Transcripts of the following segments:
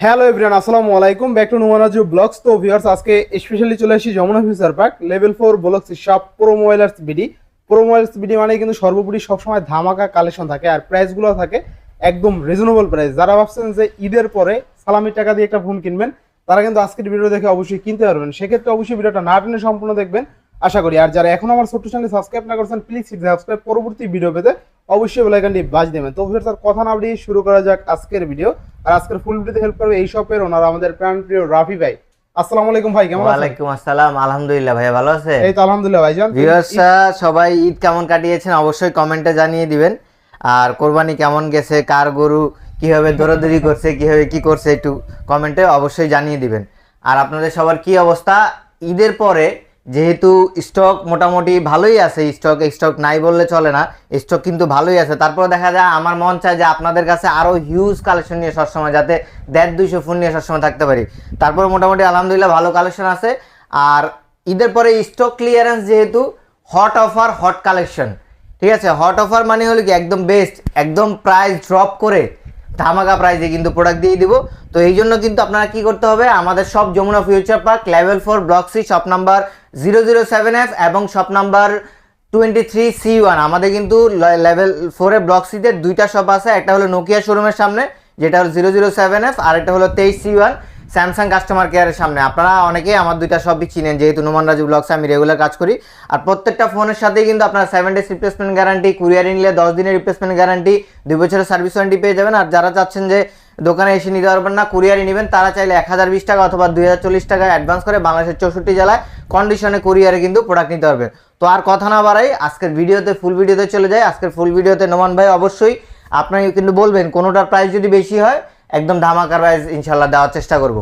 Hello everyone আসসালামু আলাইকুম। Back to নুমানাজু ব্লগস তো ভিউয়ার্স আজকে স্পেশালি চলে আসি Jamuna future park level four blogs সব pro mobilers BD pro mobilers BD মানে কিন্তু সর্বোপরি সবসময় ধামাকা কালেকশন থাকে আর প্রাইসগুলো থাকে একদম রিজনেবল প্রাইস যারা ভাবছেন যে ঈদের পরে সালামির টাকা দিয়ে একটা ফোন কিনবেন, তারা কিন্তু আজকের ভিডিও দেখে অবশ্যই কিনতে পারবেন। সেক্ষেত্রে অবশ্যই ভিডিওটা না টেনে সম্পূর্ণ দেখবেন। আশা করি। আর যারা এখন আমার ছোট্ট চ্যানেল সাবস্ক্রাইব না করছেন প্লিজ সাবস্ক্রাইব পরবর্তী ভিডিও পেতে অবশ্যই বেলাইকানটি বাজ দেবেন। তো আর কথা না বাড়িয়ে শুরু করা যাক আজকের ভিডিও আর আজকের ফুল ভিডিওতে হেল্প করবে এই শপের ওনার আমাদের প্রাণ প্রিয় রাফি ভাই। আসসালামু আলাইকুম ভাই কেমন আছেন? ওয়ালাইকুম আসসালাম। আলহামদুলিল্লাহ ভাইয়া ভালো আছে? এই তো আলহামদুলিল্লাহ ভাইজান ভিউয়ার্সরা সবাই ঈদ কেমন কাটিয়েছেন অবশ্যই কমেন্টে জানিয়ে দিবেন। আর কোরবানি কেমন গেছে কার গরু কীভাবে দৌড়াদৌড়ি করছে কীভাবে কি করছে একটু কমেন্টে অবশ্যই জানিয়ে দিবেন। আর আপনাদের সবার কি অবস্থা? ঈদের পরে যেহেতু স্টক মোটামুটি ভালোই আছে স্টক স্টক নাই বললে চলে না স্টক কিন্তু ভালোই আছে। তারপর দেখা যায়, আমার মন চায় যে আপনাদের কাছে আরও হিউজ কালেকশন নিয়ে সবসময় যাতে দেড় দুইশো ফোন নিয়ে সবসময় থাকতে পারি। তারপর মোটামুটি আলহামদুলিল্লাহ ভালো কালেকশন আছে। আর ঈদের পরে স্টক ক্লিয়ারেন্স যেহেতু হট অফার হট কালেকশন ঠিক আছে? হট অফার মানে হলো কি, একদম বেস্ট একদম প্রাইস ড্রপ করে ধামাকা প্রাইজে কিন্তু প্রোডাক্ট দিয়ে দিব। তো এই জন্য কিন্তু আপনারা কি করতে হবে? আমাদের সব Jamuna future park level four block C shop number zero zero seven F এবং shop number twenty three C one আমাদের কিন্তু লেভেল ফোরে ব্লক সিতে দুইটা শপ আছে। একটা হলো নোকিয়া শোরুমের সামনে, যেটা হলো জিরো জিরো সেভেন এফ আর একটা হলো তেইশ সি ওয়ান স্যামসাং কাস্টমার কেয়ারের সামনে। আপনারা অনেকেই আমার দুইটা সবই চিনেন, যেহেতু নোমান রাজু ব্লগসে আমি রেগুলার কাজ করি। আর প্রত্যেকটা ফোনের সাথেই কিন্তু আপনারা seven days replacement guarantee courier নিলে দশ দিনের রিপ্লেসমেন্ট গ্যারান্টি দুই বছরের সার্ভিস ওয়ারেন্টি পেয়ে যাবেন। আর যারা চাচ্ছেন যে দোকানে এসে নিতে পারবেন না কুরিয়ারই নেবেন, তারা চাইলে এক হাজার বিশ টাকা অথবা দুই হাজার চল্লিশ টাকা অ্যাডভান্স করে বাংলাদেশের চৌষট্টি জেলায় কন্ডিশনে কুরিয়ারে কিন্তু প্রোডাক্ট নিতে পারবেন। তো আর কথা না বাড়াই, আজকের ভিডিওতে ফুল ভিডিওতে চলে যায় আজকের ফুল ভিডিওতে নোমান ভাই অবশ্যই আপনারা কিন্তু বলবেন, কোনোটার প্রাইস যদি বেশি হয় একদম ধামাকার প্রাইস ইনশাল্লাহ দেওয়ার চেষ্টা করব।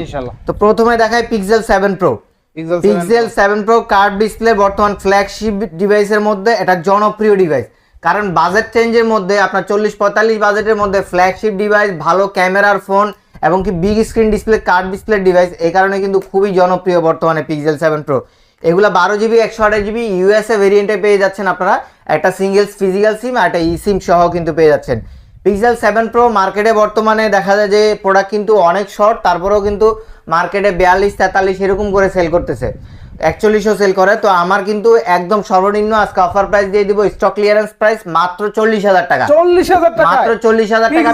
ইনশাআল্লাহ। তো প্রথমে দেখায় Pixel seven pro Pixel Pixel seven pro curved display বর্তমান ফ্ল্যাগশিপ ডিভাইসের মধ্যে এটা জনপ্রিয় ডিভাইস কারণ বাজেট চেঞ্জের মধ্যে আপনার চল্লিশ পঁয়তাল্লিশ বাজেটের মধ্যে ফ্ল্যাগশিপ ডিভাইস ভালো ক্যামেরার ফোন এবং কি big screen display curved display device এই কারণে কিন্তু খুবই জনপ্রিয় বর্তমানে পিক্সেল সেভেন প্রো এগুলো বারো জিবি একশো আঠাশ জিবি ইউএসএ ভেরিয়েন্টে পেয়ে যাচ্ছেন আপনারা। একটা সিঙ্গেল ফিজিক্যাল সিম আর একটা ই সিম সহ কিন্তু পেয়ে যাচ্ছেন। পিক্সেল সেভেন প্রো মার্কেটে বর্তমানে দেখা যায় যে প্রোডাক্ট কিন্তু অনেক শর্ট তারপরেও কিন্তু মার্কেটে বিয়াল্লিশ তেতাল্লিশ এরকম করে সেল করতেছে। একচল্লিশও সেল করে তো আমার কিন্তু একদম সর্বনিম্ন আজকে অফার প্রাইস দিয়ে দিব স্টক ক্লিয়ারেন্স প্রাইস মাত্র চল্লিশ হাজার টাকা। চল্লিশ হাজার টাকা মাত্র চল্লিশ হাজার টাকা?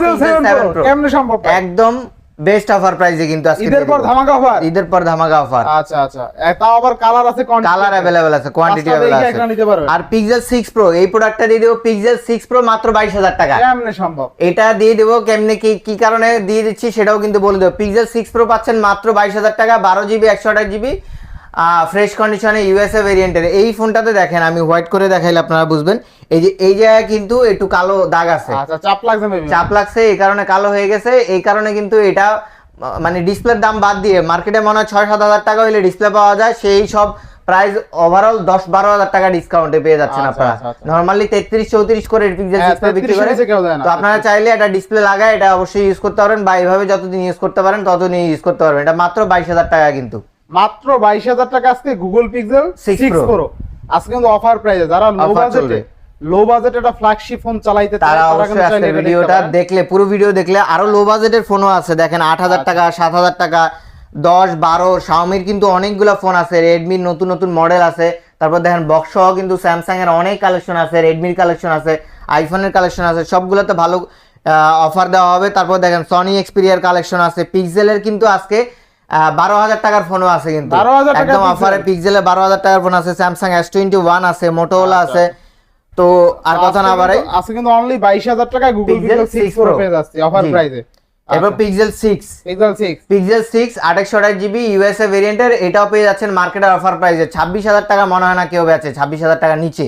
একদম বেস্ট অফার প্রাইসে কিন্তু আজকে ঈদের পর ধামাকা অফার ঈদের পর ধামাকা অফার আচ্ছা আচ্ছা। এটা তাও আবার কালার আছে কালার अवेलेबल আছে। Quantity available. আছে। আর পিক্সেল 6 প্রো এই প্রোডাক্টটা দিয়ে দেব পিক্সেল 6 প্রো মাত্র বাইশ হাজার টাকা। কেমনে সম্ভব? এটা দিয়ে দেব কেমনে কি কি কারণে দিয়ে দিচ্ছি সেটাও কিন্তু বলে দেব। পিক্সেল 6 প্রো পাচ্ছেন মাত্র বাইশ হাজার টাকা বারো জিবি একশো আঠাশ জিবি ফ্রেশ কন্ডিশনে ইউএসএ ভেরিয়েন্টের এই ফোনটাতে দেখেন আমি হোয়াইট করে দেখাইলে আপনারা বুঝবেন। এই যে এই জায়গায় কিন্তু একটু কালো দাগ আছে। আচ্ছা চাপ লাগছে চাপ লাগছে এই কারণে কালো হয়ে গেছে। এই কারণে কিন্তু এটা মানে ডিসপ্লের দাম বাদ দিয়ে মার্কেটে মনে হয় ছয় সাত হাজার টাকা হলে ডিসপ্লে পাওয়া যায়। সেই সব প্রাইস ওভারঅল দশ বারো হাজার টাকা ডিসকাউন্টে পেয়ে যাচ্ছেন আচ্ছা, আপনারা। আচ্ছা, আচ্ছা। নর্মালি তেত্রিশ চৌত্রিশ করে পিক্সেল হ্যাঁ, ডিসপ্লে বিক্রি 33 করে। তো আপনারা চাইলে এটা ডিসপ্লে লাগায় এটা অবশ্যই ইউজ করতে পারেন বা এইভাবে যতদিন ইউজ করতে পারেন ততদিন ইউজ করতে পারবেন। এটা মাত্র বাইশ হাজার টাকা কিন্তু। মাত্র বাইশ হাজার টাকা আজকে গুগল পিক্সেল সিক্স প্রো আজকে কিন্তু অফার প্রাইসে যারা লো বাজেটে লো বাজেটে একটা ফ্ল্যাগশিপ ফোন চালাইতে চায়, তারা অবশ্যই দেখতে ভিডিওটা দেখলে পুরো ভিডিও দেখলে আরও লো বাজেটের ফোনও আছে। দেখেন আট হাজার আচ্ছা। টাকা সাত হাজার টাকা দশ বারো শাওমির কিন্তু অনেকগুলো ফোন আছে। রেডমির নতুন নতুন মডেল আছে। তারপর দেখেন বক্স সহ কিন্তু স্যামসাং এর অনেক কালেকশন আছে। রেডমির কালেকশন আছে আইফোনের কালেকশন আছে। সবগুলোতে ভালো অফার দেওয়া হবে। তারপর দেখেন সনি এক্সপিরিয়ার কালেকশন আছে। পিক্সেলের কিন্তু আজকে বারো হাজার টাকার ফোনও আছে কিন্তু। 12,000 টাকা একদম অফারে পিক্সেলে বারো হাজার টাকার ফোন আছে স্যামসাং এস টোয়েন্টি ওয়ান আছে মোটোলা আছে। তো আর কথা না বাড়াই। কিন্তু- কিন্তু অনলি বাইশ হাজার টাকা Google Pixel Pixel six 6 pro Pro। পেয়ে যাচ্ছে অফার প্রাইসে এবার Pixel six Pixel six Pixel six আঠাশশো আঠাশ জিবি ইউএসএ ভেরিয়েন্টের এটাও পেয়ে যাচ্ছেন মার্কেটের অফার প্রাইসে ছাব্বিশ হাজার টাকা মনে হয় না কেউ বেচে ছাব্বিশ হাজার টাকা নিচে।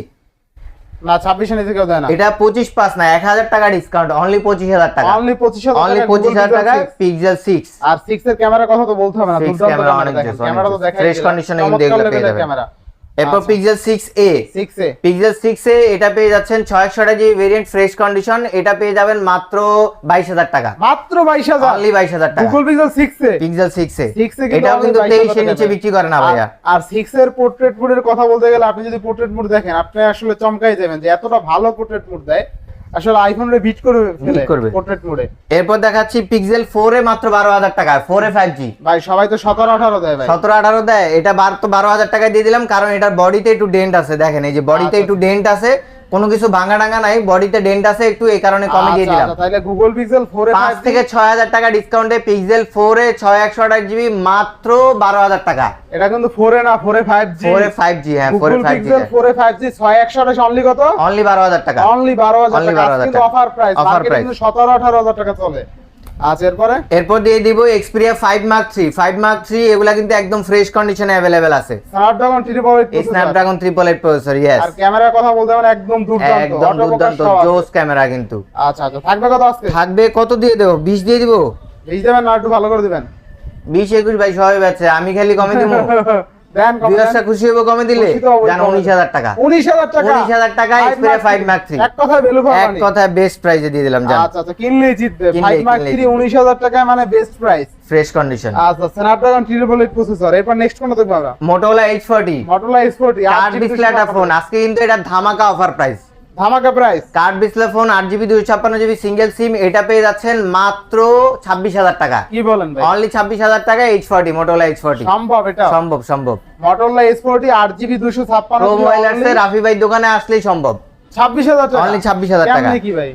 না ছাব্বিশে নিচে কেউ দেয় না। এটা পঁচিশ পাস না এক হাজার টাকা ডিসকাউন্ট অনলি পঁচিশ হাজার টাকা। অনলি পঁচিশ হাজার অনলি টাকা পঁচিশ হাজার টাকা পিক্সেল 6 সিক্স আর 6 এর ক্যামেরা কথা তো বলতে হবে না ক্যামেরা অনেক ক্যামেরা তো Fresh condition এ পেয়ে যাবেন। ক্যামেরা এরপর। Pixel six A six A Pixel six A এটা পেয়ে যাচ্ছেন ছয়শো জি ভেরিয়েন্ট ফ্রেশ কন্ডিশন এটা পেয়ে যাবেন মাত্র বাইশ হাজার টাকা। মাত্র বাইশ হাজার। অনলি বাইশ হাজার টাকা। Google Pixel six A Pixel six A 6 কিন্তু তেইশের নিচে বিক্রি করে না ভাইয়া। আর- আর সিক্স এর পোর্ট্রেট মোডের কথা বলতে গেলে আপনি যদি পোর্ট্রেট মুড দেখেন আপনি আসলে চমকাই যাবেন যে এতটা ভালো পোর্ট্রেট মুড দেয়। আসলে আইফোন রে বিট করে ফেলে করবে। পোর্ট্রেট মোডে এরপর দেখাচ্ছি পিক্সেল 4 এ মাত্র বারো হাজার টাকা 4 এ ফাইভ জি ভাই সবাই তো সতেরো আঠারো দেয় ভাই সতেরো আঠারো দেয় এটা 12 তো বারো হাজার টাকায় দিয়ে দিলাম কারণ এটার বডিতে একটু ডেন্ট আছে দেখেন এই যে বডিতে আচ্ছা। একটু ডেন্ট আছে কোনো কিছু ভাঙা ডাঙা নাই বডিতে ডেন্ট আছে একটু এই কারণে কমে দিয়ে আচ্ছা, দিলাম। আচ্ছা, তাহলে গুগল পিক্সেল 4 এ 5 থেকে ছয় হাজার টাকা ডিসকাউন্টে পিক্সেল 4 এ ছয় একশো আঠাশ জিবি মাত্র বারো হাজার টাকা। এটা কিন্তু 4 এ না 4 A five G four A five G হ্যাঁ 4 A Google five G Pixel 4 A five G ছয় একশো আঠাশ অনলি কত? অনলি বারো হাজার টাকা। অনলি বারো হাজার Only টাকা। কিন্তু অফার প্রাইস মার্কেটে কিন্তু সতেরো আঠারো হাজার টাকা চলে। আচ্ছা এরপরে? এরপর দিয়ে দিব Xperia five mark three five mark three এগুলা কিন্তু একদম ফ্রেশ কন্ডিশনে আছে। স্ন্যাপড্রাগন স্ন্যাপড্রাগন প্রসেসর আর ক্যামেরার কথা বলতে একদম দুর্দান্ত। একদম দুর্দান্ত জোস ক্যামেরা কিন্তু। আচ্ছা আচ্ছা থাকবে কত আজকে? থাকবে কত দিয়ে দেবো? বিশ দিয়ে দিব? দেবেন না একটু ভালো করে দিবেন। বিশ একুশ ভাই সবাই বেচে। আমি খালি কমে দিব? দেন খুশি হব কমে দিলে? খুশি তো অবশ্যই জানো উনিশ হাজার টাকা। উনিশ হাজার টাকা। 19,000 টাকা Xperia 5 Mark III। এক কথায় ভ্যালু এক কথায় বেস্ট প্রাইসে দিয়ে দিলাম জান। আচ্ছা আচ্ছা কিনলেই জিতবে। ফাইভ মার্ক থ্রি উনিশ হাজার টাকায় মানে বেস্ট প্রাইস ফ্রেশ কন্ডিশন আচ্ছা স্ন্যাপড্রাগন ট্রিপল এইট প্রসেসর এরপর নেক্সট কোনটা দেখব আমরা? Motorola edge forty Motorola edge forty phone আজকে কিন্তু এটা ধামাকা অফার প্রাইস ধামাকা প্রাইস কার্ড ডিসপ্লে ফোন আট জিবি দুইশো ছাপ্পান্ন জিবি সিঙ্গেল সিম এটা পেয়ে যাচ্ছেন মাত্র ছাব্বিশ হাজার টাকা। কি বলেন ভাই? অনলি ছাব্বিশ হাজার টাকা edge Motorola Motorola edge forty সম্ভব এটা? সম্ভব সম্ভব। মটোলা এস ফোর্টি আট জিবি দুশো ছাপ্পান্ন রাফি ভাই দোকানে আসলেই সম্ভব। ছাব্বিশ হাজার টাকা? ছাব্বিশ 26,000 টাকা। কেমনে কি ভাই?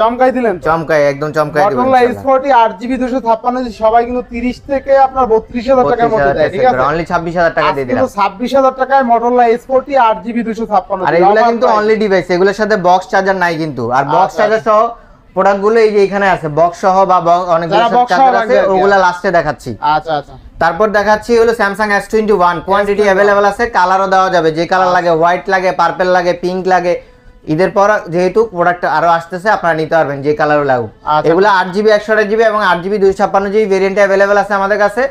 চমকাই দিলেন তো? চমকায় একদম দিবেন আট জিবি দুশো সবাই কিন্তু তিরিশ থেকে আপনার বত্রিশ হাজার টাকার মধ্যে দেয় ঠিক আছে? অনলি ছাব্বিশ হাজার টাকা দিয়ে দিলাম। ছাব্বিশ হাজার টাকায় আট জিবি দুশো ছাপ্পান্ন আর এগুলা কিন্তু অনলি ডিভাইস এগুলোর সাথে বক্স চার্জার নাই কিন্তু। আর বক্স আচ্ছা, চার্জার সহ প্রোডাক্টগুলো এই যে এখানে আছে বক্স সহ বা অনেকগুলো চার্জার আছে ওগুলা লাস্টে দেখাচ্ছি। আচ্ছা আচ্ছা। তারপর দেখাচ্ছি হলো Samsung S twenty one quantity available আছে কালারও দেওয়া যাবে যে কালার লাগে হোয়াইট লাগে পার্পেল লাগে পিঙ্ক লাগে ঈদের পর যেহেতু প্রোডাক্ট আরও আসতেছে আপনারা নিতে পারবেন যে কালারও লাগুক। আচ্ছা। এগুলো আট জিবি একশো আঠাশ জিবি এবং আট জিবি দুইশো ছাপ্পান্ন জিবি ভেরিয়েন্ট অ্যাভেলেবেল আছে আমাদের কাছে।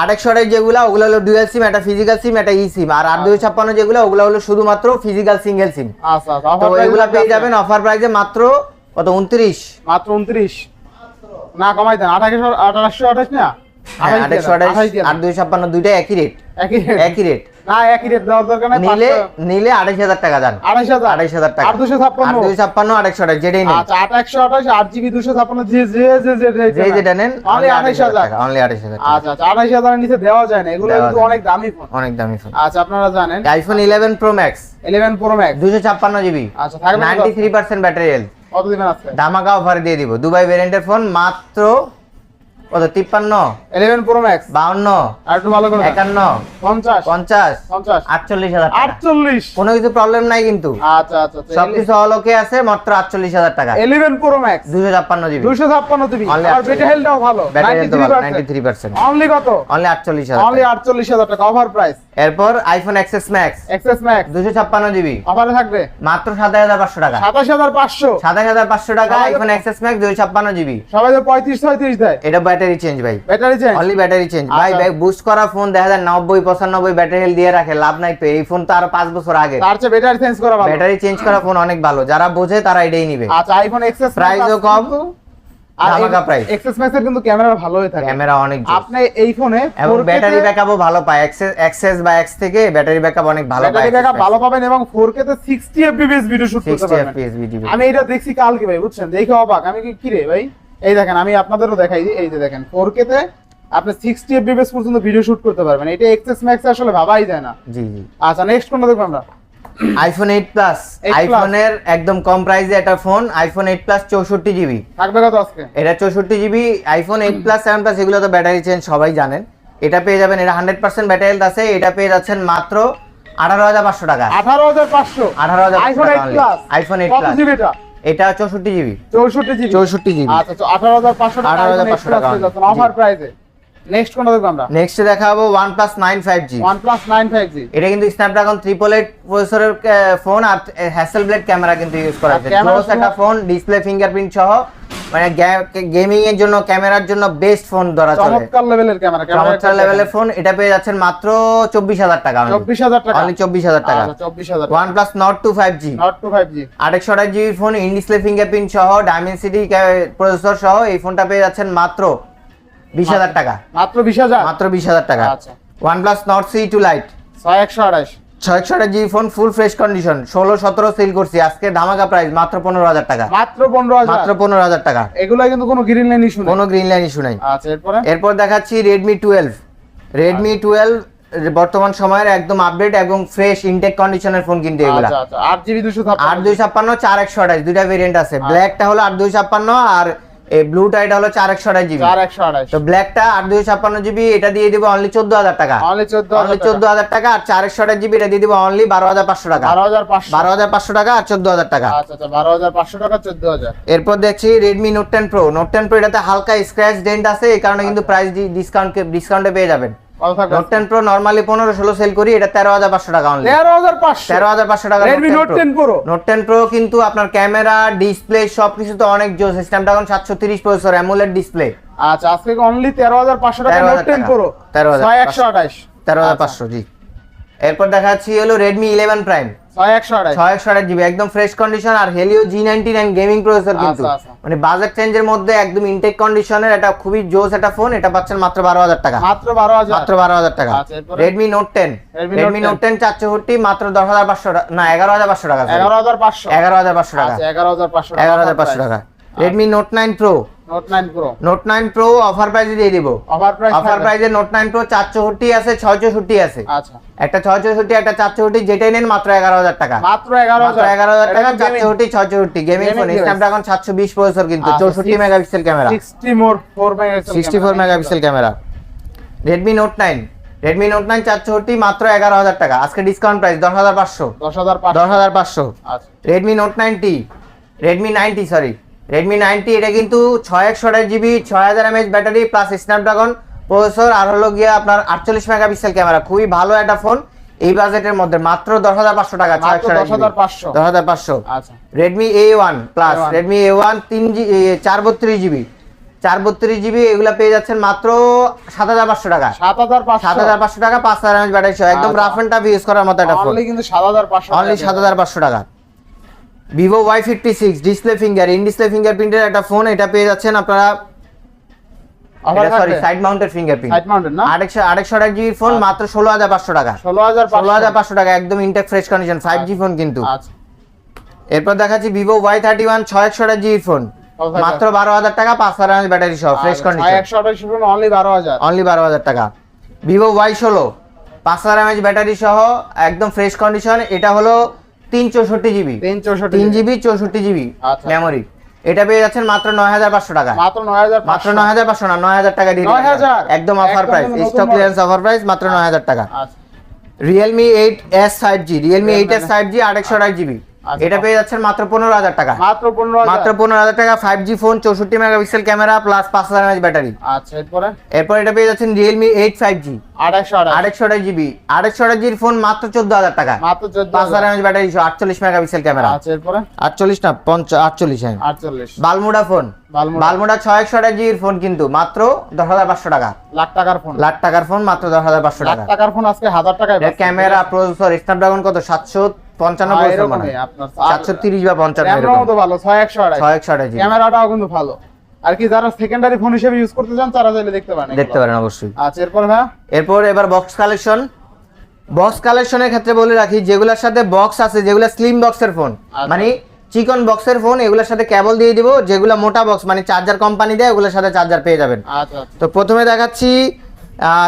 আট একশো আঠাশ যেগুলো ওগুলো হলো ডুয়েল সিম একটা ফিজিক্যাল সিম একটা ই সিম আর আট দুইশো ছাপ্পান্ন যেগুলো ওগুলো হলো শুধুমাত্র ফিজিক্যাল সিঙ্গেল সিম আচ্ছা আচ্ছা তো এগুলা পেয়ে যাবেন অফার প্রাইসে মাত্র কত উনত্রিশ? মাত্র উনত্রিশ। না কমাই দেন আঠাশশো আঠাশশো আঠাশ না? হ্যাঁ, আঠাশ। আট দুই ছাপ্পান্ন দুইটাই একই রেট? একই রেট না একই রেট দেওয়ার দরকার নাই নিলে নিলে টাকা টাকা। যেটাই আচ্ছা জিবি যে যে যে যে যে যেটা নেন অনলি টাকা অনলি আচ্ছা আচ্ছা নিচে দেওয়া যায় না এগুলো কিন্তু অনেক দামি ফোন। অনেক দামি ফোন। আচ্ছা আপনারা জানেন। IPhone pro max eleven pro max দুশো ছাপ্পান্ন জিবি। আচ্ছা ব্যাটারি হেলথ কত দিবেন আজকে ধামাকা অফার দিয়ে দিব। দুবাই ভেরিয়েন্টের ফোন মাত্র কত? তিপ্পান্ন? ইলেভেন প্রো ম্যাক্স বাউন্ন? আর একটু ভালো করে দেন। একান্ন? পঞ্চাশ। পঞ্চাশ? পঞ্চাশ। আটচল্লিশ হাজার টাকা। আটচল্লিশ। কোনো কিছু প্রবলেম নাই কিন্তু। আচ্ছা আচ্ছা সবকিছু অলোকে আছে মাত্র আটচল্লিশ হাজার টাকা। ইলেভেন প্রো ম্যাক্স দুশো ছাপ্পান্ন জিবি দুশো ছাপ্পান্ন জিবি আর 48 হেলটাও ভালো। Battery ninety health three ninety three percent only কত? অনলি আটচল্লিশ হাজার অনলি টাকা। আটচল্লিশ হাজার টাকা। অফার প্রাইস এরপর iPhone XS max XS max দুশো ছাপ্পান্ন জিবি অফারে থাকবে? মাত্র সাতাশ হাজার পাঁচশো টাকা। সাতাশ হাজার পাঁচশো। সাতাশ হাজার পাঁচশো টাকা আইফোন এক্সএস ম্যাক্স দুশো ছাপ্পান্ন জিবি সবাই তো পঁয়ত্রিশ ছয়ত্রিশ দেয়। এটা ব্যাটারি চেঞ্জ ভাই। Battery change only battery change ভাই আচ্ছা। ভাই বুস্ট করা ফোন দেখা যায় নব্বই পঁচানব্বই ব্যাটারি হেল দিয়ে রাখে লাভ নাই তো। এই ফোন তো আরও পাঁচ বছর আগে তার চেয়ে ব্যাটারি চেঞ্জ করা ভালো। ব্যাটারি চেঞ্জ করা ফোন অনেক ভালো। যারা বোঝে তারা এটাই নিবে। আচ্ছা আইফোন এক্সেস Price ও কম, কিন্তু ক্যামেরা ভালোই থাকে। ক্যামেরা অনেক। আপনি এই ফোনে এবং ব্যাটারি ব্যাকআপও ভালো পায়। এক্সেস বা এক্স থেকে ব্যাটারি ব্যাকআপ অনেক ভালো পায় ব্যাটারি ব্যাকআপ ভালো পাবেন এবং 4K তে 60 fps ভিডিও শুট করতে 60 পারবেন। আমি এটা দেখছি কালকে ভাই বুঝছেন? দেখে অবাক। আমি কি কি রে ভাই? এই দেখেন আমি আপনাদেরও দেখাই দিই এই যে দেখেন 4K তে আপনি 60 fps পর্যন্ত ভিডিও শুট করতে পারবেন। এটা এক্সেস ম্যাক্স আসলে ভাবাই যায় না। জি জি। আচ্ছা নেক্সট কোনটা দেখব আমরা? আইফোন এইট প্লাস আইফোনের একদম কম প্রাইসে একটা ফোন আইফোন এইট প্লাস চৌষট্টি জিবি থাকবে কত আজকে? এটা চৌষট্টি GB iPhone eight plus seven plus এগুলো তো ব্যাটারি চেঞ্জ সবাই জানেন। এটা পেয়ে যাবেন এটা হান্ড্রেড পার্সেন্ট ব্যাটারি হেলথ আছে এটা পেয়ে যাচ্ছেন মাত্র আঠারো হাজার পাঁচশো টাকা। 18500 18,500 আইফোন টাকা 8 only। প্লাস iPhone 8 কত Plus। জিবি এটা এটা চৌষট্টি জিবি। 64 জিবি। চৌষট্টি জিবি। আচ্ছা তো 18500 টাকা 18,500 টাকা। অফার প্রাইসে নেক্সট কোনটা দেখব আমরা? নেক্সট দেখাবো nine five G OnePlus 95G এটা কিন্তু স্ন্যাপড্রাগন ট্রিপল এইট প্রসেসরের ফোন আর ব্লেড ক্যামেরা কিন্তু ইউজ করা হয়েছে। camera একটা ফোন ডিসপ্লে ফিঙ্গারপ্রিন্ট সহ মানে গেমিং এর জন্য ক্যামেরার জন্য বেস্ট ফোন ধরা চলে। চমৎকার লেভেলের ক্যামেরা চমৎকার লেভেলের ফোন এটা পেয়ে যাচ্ছেন মাত্র চব্বিশ হাজার টাকা। চব্বিশ হাজার টাকা। অনলি চব্বিশ হাজার টাকা। আচ্ছা চব্বিশ হাজার OnePlus Nord two five G Nord two G আরেকশো আঠাশ GB phone in display fingerprint সহ ডায়মেন্সিটি প্রসেসর সহ এই ফোনটা পেয়ে যাচ্ছেন মাত্র বিশ হাজার টাকা। মাত্র বিশ হাজার? মাত্র বিশ হাজার টাকা। আচ্ছা। OnePlus Nord C two lite ছয় একশো আঠাশ ছয় একশো GB phone full fresh condition ষোলো সতেরো সেল করছি। আজকে ধামাকা প্রাইস মাত্র পনেরো হাজার টাকা। মাত্র পনেরো মাত্র পনেরো হাজার টাকা। এগুলো কিন্তু কোনো green line issue green line line issue নাই। আচ্ছা এরপরে? এরপর দেখাচ্ছি রেডমি টুয়েলভ রেডমি টুয়েলভ বর্তমান সময়ের একদম আপডেট এবং ফ্রেশ ইনটেক কন্ডিশনের ফোন কিন্তু এগুলা। আচ্ছা আচ্ছা। আট জিবি দুশো আট দুই ছাপ্পান্ন চার একশো আঠাশ দুইটা ভেরিয়েন্ট আছে। ব্ল্যাকটা হলো আট দুই ছাপ্পান্ন আর এই ব্লুটা এটা হলো চার একশো আঠাশ জিবি চার একশো আঠাশ তো ব্ল্যাকটা আট দুই ছাপ্পান্ন জিবি এটা দিয়ে দিব অনলি চোদ্দ হাজার টাকা। অনলি চোদ্দ অনলি চোদ্দ হাজার টাকা আর চার একশো জিবি এটা দিয়ে দিব অনলি বারো হাজার পাঁচশো টাকা। বারো হাজার পাঁচশো। বারো হাজার পাঁচশো টাকা আর চোদ্দ হাজার টাকা। আচ্ছা আচ্ছা বারো হাজার পাঁচশো টাকা চোদ্দ হাজার। এরপর দেখছি Redmi note ten pro note ten pro এটাতে হালকা স্ক্র্যাচ ডেন্ট আছে এই কারণে কিন্তু প্রাইস ডিসকাউন্ট ডিসকাউন্টে পেয়ে যাবেন। নোট টেন প্রো নর্মালি পনেরো ষোলো সেল করি এটা তেরো হাজার পাঁচশো টাকা অনলি তেরো হাজার পাঁচশো। তেরো হাজার পাঁচশো টাকা note ten pro note ten pro কিন্তু আপনার ক্যামেরা ডিসপ্লে সবকিছু তো অনেক জোর। সিস্টেম এখন সাতশো তিরিশ প্রসেসর অ্যামুলেট ডিসপ্লে আচ্ছা আজকে অনলি তেরো হাজার পাঁচশো টাকা 13,000 নোট টেন প্রো 13,000 ছয় একশো আঠাশ। তেরো হাজার। পাঁচশো জি। এরপর দেখাচ্ছি হলো রেডমি ইলেভেন প্রাইম জিবি একদম ফ্রেশ কন্ডিশন আর Helio G ninety nine gaming processor কিন্তু। আচ্ছা, আচ্ছা। মানে বাজেট চেঞ্জের মধ্যে একদম ইনটেক কন্ডিশনের এটা খুবই জোস একটা ফোন এটা পাচ্ছেন মাত্র বারো হাজার টাকা। মাত্র বারো হাজার। মাত্র বারো হাজার টাকা? Redmi note ten Redmi note ten চার চৌষট্টি মাত্র দশ হাজার পাঁচশো না এগারো হাজার পাঁচশো টাকা। এগারো হাজার পাঁচশো। এগারো হাজার পাঁচশো টাকা। এগারো হাজার পাঁচশো এগারো হাজার পাঁচশো টাকা। Redmi note nine pro note nine pro note nine pro offer প্রাইসে দিয়ে দিব। অফার প্রাইস অফার প্রাইসে নোট নাইন প্রো চার চৌষট্টি আছে ছয় চৌষট্টি আছে। আচ্ছা। একটা ছয় চৌষট্টি একটা চার চৌষট্টি যেটাই নেন মাত্র এগারো হাজার টাকা। মাত্র এগারো মাত্র হাজার এগারো হাজার টাকা চার চৌষট্টি ছয় চৌষট্টি গেমিং ফোন। স্ন্যাপড্রাগন সাতশো বিশ প্রসেসর কিন্তু আচ্ছা, চৌষট্টি six- megapixel camera sixty more four megapixel sixty four megapixel camera Redmi note nine Redmi note nine চার মাত্র এগারো হাজার টাকা। আজকে ডিসকাউন্ট প্রাইস দশ হাজার পাঁচশো। দশ হাজার পাঁচশো। দশ হাজার পাঁচশো। আচ্ছা। Redmi note ninety Redmi ninety sorry Redmi ninety এটা কিন্তু ছয় একশো আঠাশ জিবি ছয় হাজার mAh battery plus Snapdragon processor আর হলো গিয়ে আপনার আটচল্লিশ মেগাপিক্সেল ক্যামেরা খুবই ভালো একটা ফোন এই বাজেটের মধ্যে মাত্র দশ হাজার পাঁচশো টাকা ছয় একশো দশ হাজার পাঁচশো। দশ হাজার পাঁচশো। আচ্ছা। Redmi A one plus Redmi A one তিন জি চার বত্রিশ জিবি চার বত্রিশ জিবি এগুলো পেয়ে যাচ্ছেন মাত্র সাত হাজার পাঁচশো টাকা। সাত হাজার পাঁচশো। সাত হাজার পাঁচশো টাকা পাঁচ হাজার ব্যাটারি সহ। একদম। রাফ এন্ড টাফ ইউজ করার মতো একটা ফোন কিন্তু সাত হাজার পাঁচশো অনলি সাত হাজার পাঁচশো টাকা। Vivo Y fifty six display finger in display ফিঙ্গারপ্রিন্টের একটা ফোন এটা পেয়ে যাচ্ছেন আপনারা। Sorry side mounted fingerprint side mounted না? আরেকশো আরেকশো আট জিবির ফোন মাত্র ষোলো হাজার পাঁচশো টাকা। ষোলো হাজার ষোলো হাজার পাঁচশো টাকা একদম intact fresh condition five G phone কিন্তু। আচ্ছা। এরপর দেখাচ্ছি ছয় একশো আট জিবির ফোন? মাত্র বারো হাজার টাকা পাঁচ হাজার এমএচ ব্যাটারি সহ ফ্রেশ কন্ডিশন অনলি বারো হাজার। অনলি বারো হাজার টাকা। ওয়াই ষোলো পাঁচ হাজার এমএচ ব্যাটারি সহ একদম ফ্রেশ কন্ডিশন এটা হলো তিন চৌষট্টি জিবি তিন জিবি চৌষট্টি জিবি আচ্ছা। মেমোরি এটা পেয়ে যাচ্ছেন মাত্র নয় হাজার পাঁচশো টাকা। মাত্র নয় হাজার মাত্র নয় হাজার পাঁচশো না নয় হাজার টাকা দিয়ে একদম offer price stock clearance offer price মাত্র নয় হাজার টাকা। আচ্ছা। Realme eight S five G Realme eight S five G আট একশো আট জিবি আচ্ছা। এটা পেয়ে যাচ্ছেন মাত্র পনেরো হাজার টাকা। মাত্র পনেরো মাত্র পনেরো হাজার টাকা ফাইভ জি ফোন চৌষট্টি মেগাপিক্সেল ক্যামেরা প্লাস পাঁচ হাজার এমএচ ব্যাটারি। আচ্ছা এরপরে? এরপর এটা পেয়ে যাচ্ছেন রিয়েলমি এইট ফাইভ জি আড়াইশো আঠাশ জিবি আটশো আঠাশ ফোন মাত্র চোদ্দ হাজার টাকা। মাত্র চোদ্দ পাঁচ হাজার হাজার এমএচ ব্যাটারি আটচল্লিশ মেগাপিক্সেল ক্যামেরা। আচ্ছা এরপরে? আটচল্লিশ না পঞ্চ আটচল্লিশ হ্যাঁ। আটচল্লিশ। Balmuda phone Balmuda. ছয় একশো জিবির ফোন কিন্তু মাত্র দশ হাজার পাঁচশো টাকা। লাখ টাকার ফোন লাখ টাকার ফোন মাত্র দশ হাজার পাঁচশো লাখ টাকা। টাকার ফোন আজকে হাজার টাকায় ক্যামেরা প্রসেসর স্ন্যাপড্রাগন কত? সাতশো আর কি যারা সেকেন্ডারি ফোন হিসেবে ইউজ করতে চান তারা চাইলে দেখতে পারেন দেখতে পারেন অবশ্যই। আচ্ছা এরপরে এরপর এবার বক্স কালেকশন বক্স কালেকশনের ক্ষেত্রে বলে রাখি যেগুলোর সাথে বক্স আছে যেগুলো স্লিম বক্সের ফোন। মানে চিকন বক্সের ফোন এগুলোর সাথে কেবল দিয়ে দিব যেগুলো মোটা বক্স মানে চার্জার কোম্পানি দেয় ওগুলোর সাথে চার্জার পেয়ে যাবেন। আচ্ছা আচ্ছা। তো প্রথমে দেখাচ্ছি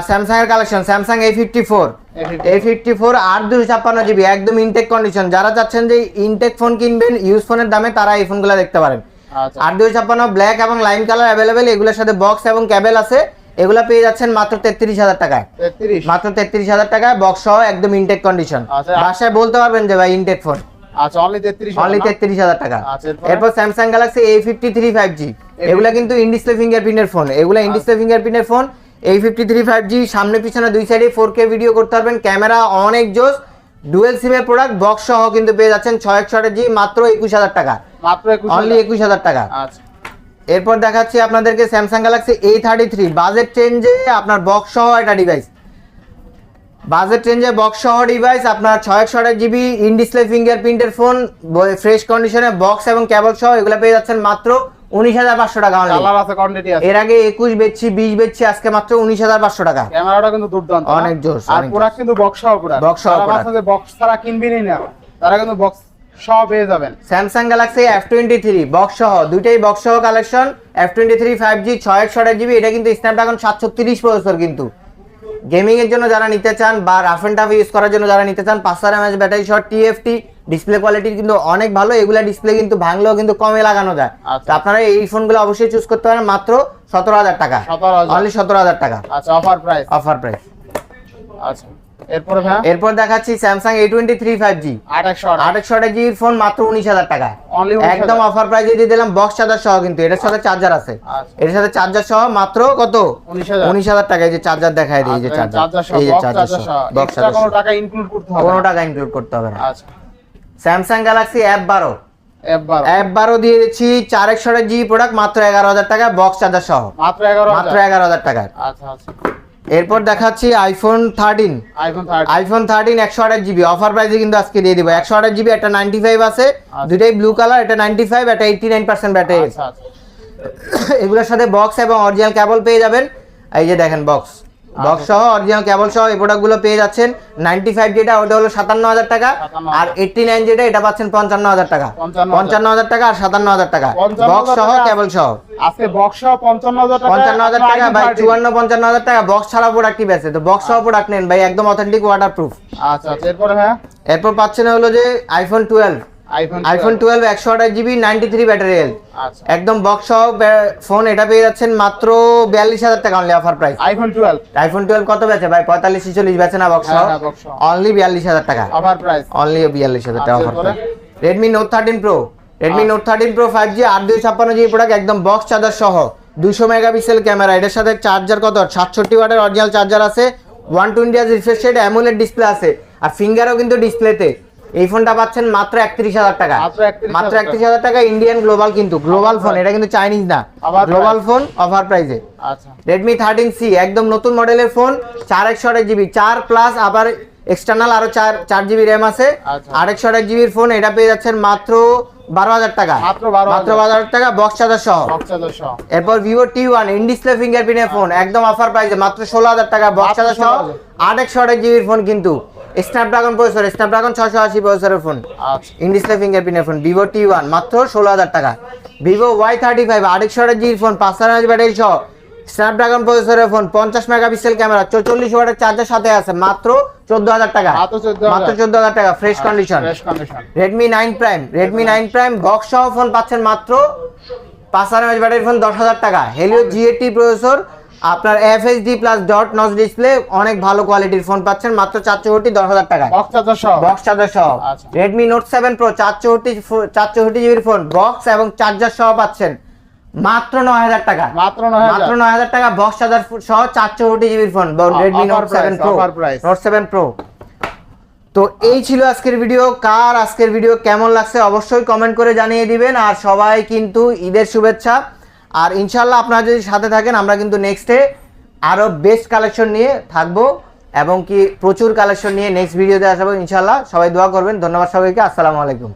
স্যামসাং এর collection Samsung A fifty four A54 A fifty four আট দুশো ছাপ্পান্ন জিবি একদম ইনটেক কন্ডিশন যারা চাচ্ছেন যে ইনটেক ফোন কিনবেন ইউজ ফোনের দামে তারা এই ফোনগুলো দেখতে পারেন। আচ্ছা। আট দুশো ছাপ্পান্ন ব্ল্যাক এবং লাইন কালার অ্যাভেলেবেল এগুলোর সাথে বক্স এবং ক্যাবেল আছে। এগুলো পেয়ে যাচ্ছেন মাত্র তেত্রিশ হাজার টাকায়। মাত্র তেত্রিশ হাজার টাকায় বক্স সহ একদম ইনটেক কন্ডিশন আচ্ছা। বাসায় বলতে পারবেন যে ভাই ইনটেক ফোন আচ্ছা অনলি তেত্রিশ অনলি তেত্রিশ হাজার টাকা। আচ্ছা, এরপরে? Samsung Galaxy A fifty three five G এগুলা কিন্তু ইনডিসপ্লে ফিঙ্গারপ্রিন্টের ফোন এগুলা ইনডিসপ্লে ফিঙ্গারপ্রিন্টের ফোন এই ফিফটি থ্রি ফাইভ জি সামনে পিছনে দুই সাইডে ফোর কে ভিডিও করতে পারবেন। ক্যামেরা অনেক জোস। ডুয়েল সিমের প্রোডাক্ট বক্স সহ কিন্তু পেয়ে যাচ্ছেন ছয় একশো জি মাত্র একুশ হাজার টাকা। মাত্র অনলি একুশ হাজার টাকা। আচ্ছা। এরপর দেখাচ্ছি আপনাদেরকে Samsung Galaxy A thirty three budget চেঞ্জে আপনার বক্স সহ একটা ডিভাইস বাজেট চেঞ্জে বক্স সহ ডিভাইস আপনার ছয় একশো জিবি ইন ডিসপ্লে ফিঙ্গারপ্রিন্টের ফোন ফ্রেশ কন্ডিশনে বক্স এবং কেবল সহ এগুলো পেয়ে যাচ্ছেন মাত্র উনিশ হাজার পাঁচশো টাকা কালার আছে কোয়ান্টিটি আছে। এর আগে একুশ বেচছি বিশ বেচছি আজকে মাত্র উনিশ হাজার পাঁচশো টাকা। ক্যামেরাটা কিন্তু দুর্দান্ত অনেক জোস, আর অনেক কিন্তু বক্স সহ সহ যে বক্স ছাড়া কিনবেনই না। তারা কিন্তু বক্স সহ পেয়ে যাবেন। Samsung Galaxy F twenty three box সহ। দুইটাই বক্স সহ collection F twenty three five G ছয় জিবি এটা কিন্তু স্ন্যাপড্রাগন সাতশো তিরিশ প্রসেসর কিন্তু। গেমিং এর জন্য যারা নিতে চান বা রাফ এন্ড টাফ ইউজ করার জন্য যারা নিতে চান পাঁচ হাজার mAh battery shot TFT display quality কিন্তু অনেক ভালো। এগুলা ডিসপ্লে কিন্তু ভাঙলেও কিন্তু কমে লাগানো যায়। আচ্ছা। তো আপনারা এই ফোনগুলো অবশ্যই চুজ করতে পারেন মাত্র সতেরো হাজার টাকা। 17,000 অনলি সতেরো হাজার টাকা। আচ্ছা অফার প্রাইস অফার প্রাইস আচ্ছা। এরপরে ভাই? এরপর দেখাচ্ছি Samsung A twenty three five G আঠাশশো আটশো আঠাশ জিবির ফোন মাত্র উনিশ হাজার টাকা একদম অফার প্রাইসে দিয়ে দিলাম বক্স চার্জার সহ কিন্তু এটার সাথে চার্জার আছে। আচ্ছা। এটার সাথে চার্জার সহ মাত্র কত? উনিশ হাজার। উনিশ হাজার টাকা এই যে চার্জার দেখায় দিই এই যে চার্জার চার্জার এই যে চার্জার চার্জার সহ বক্স এক্সট্রা কোনো টাকা ইনক্লুড করতে হবে কোনো। টাকা ইনক্লুড করতে হবে না। আচ্ছা। স্যামসাং গ্যালাক্সি অ্যাপ বারো এবার অ্যাপ বারো দিয়ে দিচ্ছি চার একশো জিবি প্রোডাক্ট মাত্র এগারো হাজার টাকা বক্স চার্জার সহ। মাত্র এগারো মাত্র হাজার এগারো হাজার টাকা আচ্ছা আচ্ছা। এরপর দেখাচ্ছি আইফোন থার্টিন আইফোন থার্টিন একশো আঠাশ জিবি অফার প্রাইসে কিন্তু আজকে দিয়ে দিব। একশো আঠাশ জিবি একটা নাইনটি ফাইভ আছে। দুটাই ব্লু কালার এটা নাইনটি ফাইভ একটা এইটটি নাইন পার্সেন্ট ব্যাটারি এগুলোর সাথে বক্স এবং অরিজিনাল কেবল পেয়ে যাবেন। এই যে দেখেন বক্স বক্স সহ অরিজিনাল কেবল সহ এই প্রোডাক্টগুলো পেয়ে যাচ্ছেন নাইনটি ফাইভ যেটা ওটা হলো সাতান্ন হাজার টাকা। আর এইটটি নাইন যেটা এটা পাচ্ছেন পঞ্চান্ন হাজার টাকা। পঞ্চান্ন হাজার। টাকা আর সাতান্ন হাজার টাকা। বক্স সহ। কেবল সহ। আজকে বক্স সহ পঞ্চান্ন হাজার টাকা। পঞ্চান্ন হাজার টাকা ভাই চুয়ান্ন পঞ্চান্ন হাজার টাকা। বক্স ছাড়া প্রোডাক্ট আছে। তো বক্স সহ প্রোডাক্ট নেন ভাই একদম অথেন্টিক ওয়াটার প্রুফ আচ্ছা আচ্ছা। এরপরে এরপর পাচ্ছেন হলো যে আইফোন টুয়েলভ আইফোন টুয়েলভ একশো আঠাশ GB ninety three battery health একদম বক্স সহ ফোন এটা পেয়ে যাচ্ছেন মাত্র বিয়াল্লিশ হাজার টাকা only offer price iPhone twelve iPhone twelve কত বেচে ভাই? পঁয়তাল্লিশ ছিচল্লিশ বেচে না বক্স হ্যাঁ হ্যাঁ সহ। অনলি বিয়াল্লিশ হাজার টাকা। অফার প্রাইস অনলি বিয়াল্লিশ হাজার টাকা offer? Redmi Note thirteen Pro Redmi Note thirteen Pro five G আট দুই ছাপ্পান্ন জিবি প্রোডাক্ট একদম বক্স চার্জার সহ। দুশো মেগাপিক্সেল ক্যামেরা। এটার সাথে চার্জার কত? সাতষট্টি ওয়াটের অরিজিনাল চার্জার আছে। ওয়ান টোয়েন্টি আজ রিফ্রেশ রেট অ্যামুলেট ডিসপ্লে আছে। আর ফিঙ্গারও কিন্তু ডিসপ্লেতে এই ফোনটা পাচ্ছেন মাত্র একত্রিশ হাজার টাকা। মাত্র 31,000 একত্রিশ হাজার টাকা ইন্ডিয়ান গ্লোবাল কিন্তু গ্লোবাল ফোন এটা কিন্তু চাইনিজ না। গ্লোবাল ফোন অফার প্রাইসে আচ্ছা। রেডমি থার্টিন সি একদম নতুন মডেলের ফোন চার একশো আঠাশ জিবি চার প্লাস আবার এক্সটার্নাল আরও চার চার জিবি র্যাম আছে। আর একশো আঠাশ জিবির ফোন এটা পেয়ে যাচ্ছেন মাত্র বারো হাজার টাকা। মাত্র 12,000 মাত্র বারো হাজার টাকা বক্স চার্জার সহ। বক্স চার্জার সহ। এরপর Vivo T one in display ফিঙ্গারপ্রিন্টের phone একদম অফার প্রাইসে মাত্র ষোলো হাজার টাকা বক্স চার্জার সহ। 16,000 আট একশো আঠাশ জিবির ফোন কিন্তু। স্ন্যাপড্রাগন প্রসেসর স্ন্যাপড্রাগন ছশো আশি প্রসেসরের ফোন ইন ডিসপ্লে ফিঙ্গারপ্রিন্টের ফোন ভিভো টি ওয়ান মাত্র ষোলো হাজার টাকা। ভিভো ওয়াই থার্টি ফাইভ আরেকশো আঠাশ ফোন পাঁচ হাজার ব্যাটারি সহ। স্ন্যাপড্রাগন প্রসেসরের ফোন পঞ্চাশ মেগাপিক্সেল ক্যামেরা চৌচল্লিশ ওয়াটের চার্জার সাথে আছে মাত্র চোদ্দ হাজার টাকা। মাত্র 14,000 মাত্র চোদ্দ হাজার টাকা fresh condition Redmi nine Prime Redmi nine Prime box সহ ফোন পাচ্ছেন মাত্র পাঁচ হাজার ব্যাটারি ফোন দশ হাজার টাকা। হেলিও জিএটি প্রসেসর আপনার FHD plus dot notch display অনেক ভালো কোয়ালিটির ফোন পাচ্ছেন মাত্র চার চৌষট্টি দশ হাজার টাকা বক্স চার্জার সহ বক্স চার্জার সহ। রেডমি নোট সেভেন প্রো চার চৌষট্টি চার চৌষট্টি জিবির ফোন বক্স এবং চার্জার সহ পাচ্ছেন মাত্র নয় হাজার টাকা। মাত্র মাত্র নয় হাজার টাকা বক্স চার্জার সহ চার চৌষট্টি জিবির phone Redmi Note seven Pro Note seven Pro তো এই ছিল আজকের ভিডিও কার আজকের ভিডিও কেমন লাগছে অবশ্যই কমেন্ট করে জানিয়ে দিবেন আর সবাই কিন্তু ঈদের শুভেচ্ছা। আর ইনশাল্লাহ আপনারা যদি সাথে থাকেন, আমরা কিন্তু নেক্সটে আরও বেস্ট কালেকশন নিয়ে থাকব এবং কি প্রচুর কালেকশন নিয়ে নেক্সট ভিডিওতে আসব ইনশাল্লাহ সবাই দোয়া করবেন। ধন্যবাদ সবাইকে। আসসালামু আলাইকুম।